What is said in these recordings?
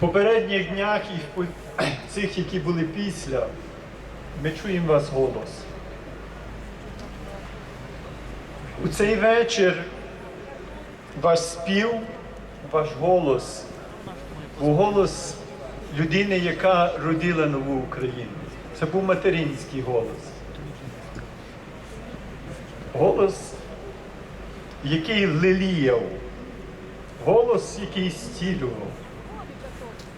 попередніх днях і цих, які були після, ми чуємо вас голос. У цей вечір ваш спів, ваш голос був голос людини, яка родила нову Україну. Це був материнський голос. Голос, який леліяв, голос, який стілював,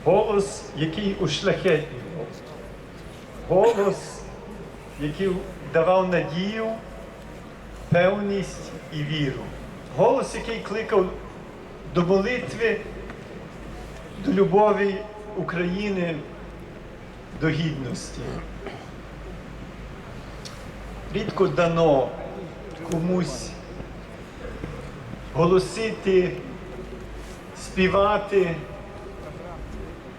голос, який ушляхетнював, голос, який давав надію, певність і віру. Голос, який кликав до молитви, до любові України, до гідності. Рідко дано комусь голосити, співати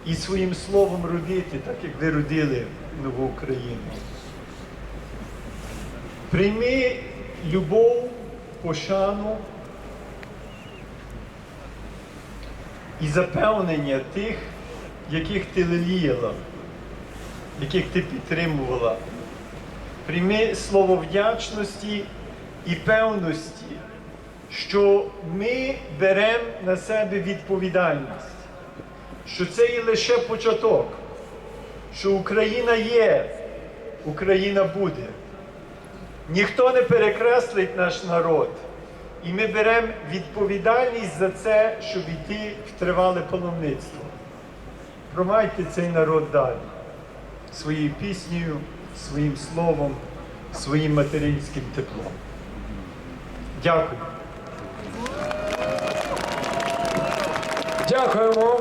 і своїм словом родити, так як ви родили нову Україну. Прийми любов, пошану і запевнення тих, яких ти леліяла, яких ти підтримувала. Прийми слово вдячності і певності, що ми беремо на себе відповідальність, що це є лише початок, що Україна є, Україна буде. Ніхто не перекреслить наш народ. І ми беремо відповідальність за це, щоб йти в тривале паломництво. Промайте цей народ далі своєю піснею, своїм словом, своїм материнським теплом. Дякую. Дякуємо.